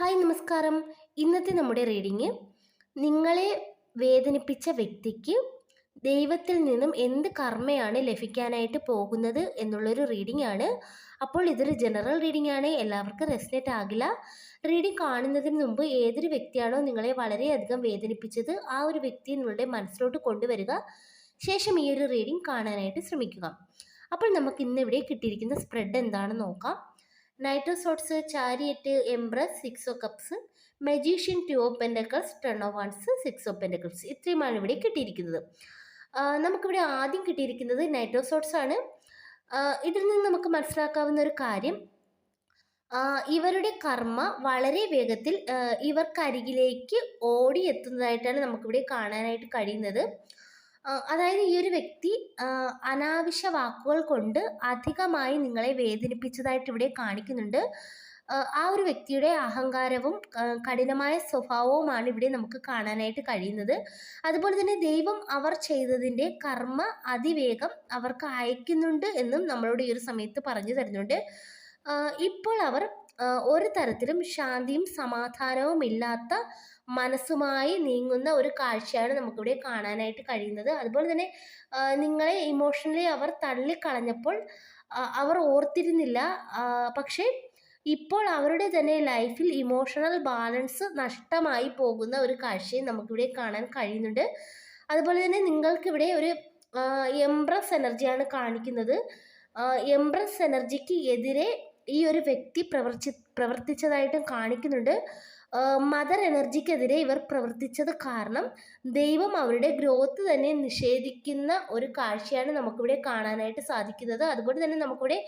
Hi നമസ്കാരം. ഇന്നത്തെ നമ്മുടെ റീഡിങ് നിങ്ങളെ വേദനിപ്പിച്ച വ്യക്തിക്ക് ദൈവത്തിൽ നിന്നും എന്ത് കർമ്മയാണ് ലഭിക്കാനായിട്ട് പോകുന്നത് എന്നുള്ളൊരു റീഡിംഗ് ആണ്. അപ്പോൾ ഇതൊരു ജനറൽ റീഡിംഗ് ആണ്. എല്ലാവർക്കും റെസ്നേറ്റ് ആകില്ല. റീഡിംഗ് കാണുന്നതിന് മുമ്പ് ഏതൊരു വ്യക്തിയാണോ നിങ്ങളെ വളരെയധികം വേദനിപ്പിച്ചത് ആ ഒരു വ്യക്തിയെ നിങ്ങളുടെ മനസ്സിലോട്ട് കൊണ്ടുവരിക. ശേഷം ഈ ഒരു റീഡിംഗ് കാണാനായിട്ട് ശ്രമിക്കുക. അപ്പോൾ നമുക്ക് ഇന്നിവിടെ കിട്ടിയിരിക്കുന്ന സ്പ്രെഡ് എന്താണെന്ന് നോക്കാം. Knight of swords chariot empress six of cups magician two of pentacles ten of wands six of pentacles ഇത്രയുമാണ് ഇവിടെ കിട്ടിയിരിക്കുന്നത്. നമുക്കിവിടെ ആദ്യം കിട്ടിയിരിക്കുന്നത് നൈറ്റ് ഓഫ് സോട്ട്സ് ആണ് ഇതിൽ നിന്ന് നമുക്ക് മനസ്സിലാക്കാവുന്ന ഒരു കാര്യം ഇവരുടെ കർമ്മ വളരെ വേഗത്തിൽ ഇവർക്കരികിലേക്ക് ഓടിയെത്തുന്നതായിട്ടാണ് നമുക്കിവിടെ കാണാനായിട്ട് കഴിയുന്നത്. അതായത് ഈ ഒരു വ്യക്തി അനാവശ്യ വാക്കുകൾ കൊണ്ട് അധികമായി നിങ്ങളെ വേദനിപ്പിച്ചതായിട്ട് ഇവിടെ കാണിക്കുന്നുണ്ട്. ആ ഒരു വ്യക്തിയുടെ അഹങ്കാരവും കഠിനമായ സ്വഭാവവുമാണ് ഇവിടെ നമുക്ക് കാണാനായിട്ട് കഴിയുന്നത്. അതുപോലെ തന്നെ ദൈവം അവർ ചെയ്തതിന്റെ കർമ്മ അതിവേഗം അവർക്ക് അയക്കുന്നുണ്ട് എന്നും നമ്മളോട് ഈ ഒരു സമയത്ത് പറഞ്ഞു തരുന്നുണ്ട്. ഇപ്പോൾ അവർ ഒരു തരത്തിലും ശാന്തിയും സമാധാനവും ഇല്ലാത്ത മനസ്സുമായി നീങ്ങുന്ന ഒരു കാഴ്ചയാണ് നമുക്കിവിടെ കാണാനായിട്ട് കഴിയുന്നത്. അതുപോലെ തന്നെ നിങ്ങളെ ഇമോഷണലി അവർ തള്ളിക്കളഞ്ഞപ്പോൾ അവർ ഓർത്തിരുന്നില്ല. പക്ഷേ ഇപ്പോൾ അവരുടെ തന്നെ ലൈഫിൽ ഇമോഷണൽ ബാലൻസ് നഷ്ടമായി പോകുന്ന ഒരു കാഴ്ചയും നമുക്കിവിടെ കാണാൻ കഴിയുന്നുണ്ട്. അതുപോലെ തന്നെ നിങ്ങൾക്കിവിടെ ഒരു എംബ്രസ് എനർജിയാണ് കാണിക്കുന്നത്. എംബ്രസ് എനർജിക്ക് എതിരെ ഈ ഒരു വ്യക്തി പ്രവർത്തി പ്രവർത്തിച്ചതായിട്ടും കാണിക്കുന്നുണ്ട്. മദർ എനർജിക്കെതിരെ ഇവർ പ്രവർത്തിച്ചത് കാരണം ദൈവം അവരുടെ ഗ്രോത്ത് തന്നെ നിഷേധിക്കുന്ന ഒരു കാഴ്ചയാണ് നമുക്കിവിടെ കാണാനായിട്ട് സാധിക്കുന്നത്. അതുപോലെ തന്നെ നമുക്കിവിടെ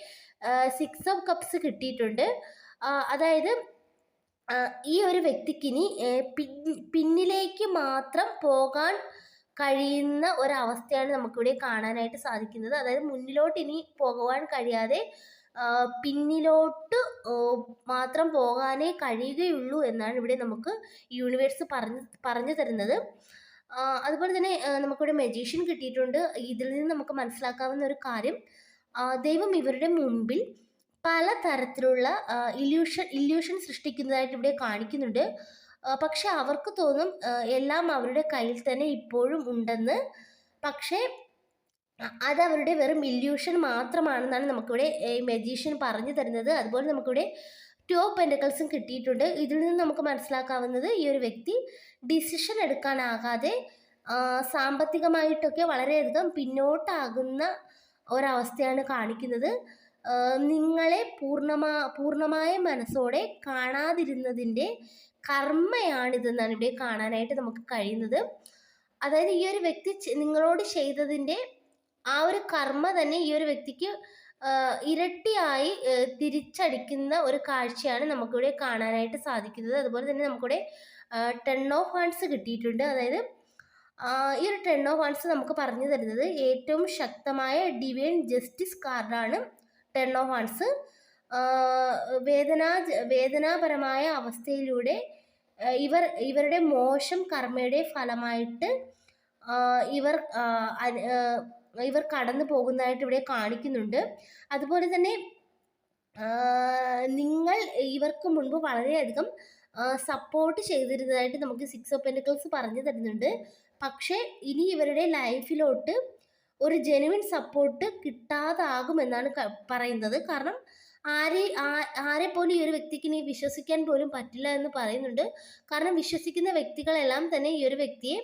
സിക്സ് ഓഫ് കപ്സ് കിട്ടിയിട്ടുണ്ട്. അതായത് ഈ ഒരു വ്യക്തിക്കിനി പിന്നിലേക്ക് മാത്രം പോകാൻ കഴിയുന്ന ഒരവസ്ഥയാണ് നമുക്കിവിടെ കാണാനായിട്ട് സാധിക്കുന്നത്. അതായത് മുന്നിലോട്ട് ഇനി പോകുവാൻ കഴിയാതെ പിന്നിലോട്ട് മാത്രം പോകാനേ കഴിയുകയുള്ളൂ എന്നാണ് ഇവിടെ നമുക്ക് യൂണിവേഴ്സ് പറഞ്ഞ് പറഞ്ഞു തരുന്നത്. അതുപോലെ തന്നെ നമുക്കിവിടെ മെജീഷ്യൻ കിട്ടിയിട്ടുണ്ട്. ഇതിൽ നിന്ന് നമുക്ക് മനസ്സിലാക്കാവുന്ന ഒരു കാര്യം ദൈവം ഇവരുടെ മുമ്പിൽ പല തരത്തിലുള്ള ഇല്യൂഷൻ ഇല്യൂഷൻ സൃഷ്ടിക്കുന്നതായിട്ട് ഇവിടെ കാണിക്കുന്നുണ്ട്. പക്ഷെ അവർക്ക് തോന്നും എല്ലാം അവരുടെ കയ്യിൽ തന്നെ ഇപ്പോഴും ഉണ്ടെന്ന്. പക്ഷേ അത് അവരുടെ വെറും ഇല്യൂഷൻ മാത്രമാണെന്നാണ് നമുക്കിവിടെ മെജീഷ്യൻ പറഞ്ഞു തരുന്നത്. അതുപോലെ നമുക്കിവിടെ ടു ഓഫ് പെൻഡക്കിൾസും കിട്ടിയിട്ടുണ്ട്. ഇതിൽ നിന്ന് നമുക്ക് മനസ്സിലാക്കാവുന്നത് ഈ ഒരു വ്യക്തി ഡിസിഷൻ എടുക്കാനാകാതെ സാമ്പത്തികമായിട്ടൊക്കെ വളരെയധികം പിന്നോട്ടാകുന്ന ഒരവസ്ഥയാണ് കാണിക്കുന്നത്. നിങ്ങളെ പൂർണമാ പൂർണമായ മനസ്സോടെ കാണാതിരുന്നതിന്റെ കർമ്മയാണിതെന്നാണ് ഇവിടെ കാണാനായിട്ട് നമുക്ക് കഴിയുന്നത്. അതായത് ഈ ഒരു വ്യക്തി നിങ്ങളോട് ചെയ്തതിന്റെ ആ ഒരു കർമ്മ തന്നെ ഈ ഒരു വ്യക്തിക്ക് ഇരട്ടിയായി തിരിച്ചടിക്കുന്ന ഒരു കാഴ്ചയാണ് നമുക്കിവിടെ കാണാനായിട്ട് സാധിക്കുന്നത്. അതുപോലെ തന്നെ നമുക്കിവിടെ ടെൺ ഓഫ് ഹാൻഡ്സ് കിട്ടിയിട്ടുണ്ട്. അതായത് ഈ ഒരു ടെൺ ഓഫ് ഹാൻഡ്സ് നമുക്ക് പറഞ്ഞു തരുന്നത് ഏറ്റവും ശക്തമായ ഡിവൈൻ ജസ്റ്റിസ് കാർഡാണ് ടെൺ ഓഫ് ഹാൻഡ്സ് വേദനാ വേദനാപരമായ അവസ്ഥയിലൂടെ ഇവർ ഇവരുടെ മോശം കർമ്മയുടെ ഫലമായിട്ട് ഇവർ ഇവർ കടന്നു പോകുന്നതായിട്ട് ഇവിടെ കാണിക്കുന്നുണ്ട്. അതുപോലെ തന്നെ നിങ്ങൾ ഇവർക്ക് മുൻപ് വളരെയധികം സപ്പോർട്ട് ചെയ്തിരുന്നതായിട്ട് നമുക്ക് സിക്സ് ഓഫ് പെന്റിക്കിൾസ് പറഞ്ഞു തരുന്നുണ്ട്. പക്ഷേ ഇനി ഇവരുടെ ലൈഫിലോട്ട് ഒരു ജെനുവിൻ സപ്പോർട്ട് കിട്ടാതാകുമെന്നാണ് പറയുന്നത്. കാരണം ആരെ ആരെ പോലും ഈ ഒരു വ്യക്തിക്ക് ഇനി വിശ്വസിക്കാൻ പോലും പറ്റില്ല എന്ന് പറയുന്നുണ്ട്. കാരണം വിശ്വസിക്കുന്ന വ്യക്തികളെല്ലാം തന്നെ ഈ ഒരു വ്യക്തിയെ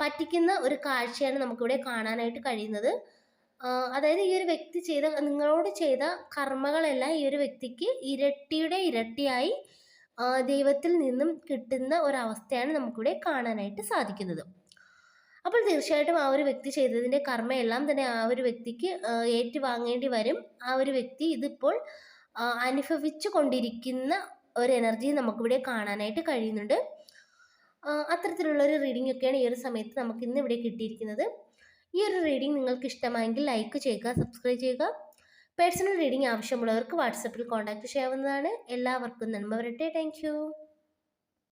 പറ്റിക്കുന്ന ഒരു കാഴ്ചയാണ് നമുക്കിവിടെ കാണാനായിട്ട് കഴിയുന്നത്. അതായത് ഈ ഒരു വ്യക്തി ചെയ്ത നിങ്ങളോട് ചെയ്ത കർമ്മകളെല്ലാം ഈ ഒരു വ്യക്തിക്ക് ഇരട്ടിയുടെ ഇരട്ടിയായി ദൈവത്തിൽ നിന്നും കിട്ടുന്ന ഒരവസ്ഥയാണ് നമുക്കിവിടെ കാണാനായിട്ട് സാധിക്കുന്നത്. അപ്പോൾ തീർച്ചയായിട്ടും ആ ഒരു വ്യക്തി ചെയ്തതിന്റെ കർമ്മയെല്ലാം തന്നെ ആ ഒരു വ്യക്തിക്ക് ഏറ്റുവാങ്ങേണ്ടി വരും. ആ ഒരു വ്യക്തി ഇതിപ്പോൾ അനുഭവിച്ചു കൊണ്ടിരിക്കുന്ന ഒരു എനർജി നമുക്കിവിടെ കാണാനായിട്ട് കഴിയുന്നുണ്ട്. അത്തരത്തിലുള്ള ഒരു റീഡിംഗ് ഒക്കെയാണ് ഈ ഒരു സമയത്ത് നമുക്ക് ഇന്ന് ഇവിടെ കിട്ടിയിരിക്കുന്നത്. ഈ ഒരു റീഡിംഗ് നിങ്ങൾക്ക് ഇഷ്ടമായെങ്കിൽ ലൈക്ക് ചെയ്യുക സബ്സ്ക്രൈബ് ചെയ്യുക. പേഴ്സണൽ റീഡിംഗ് ആവശ്യമുള്ളവർക്ക് വാട്സപ്പിൽ കോൺടാക്ട് ചെയ്യാവുന്നതാണ്. എല്ലാവർക്കും നന്മ വരട്ടെ. താങ്ക്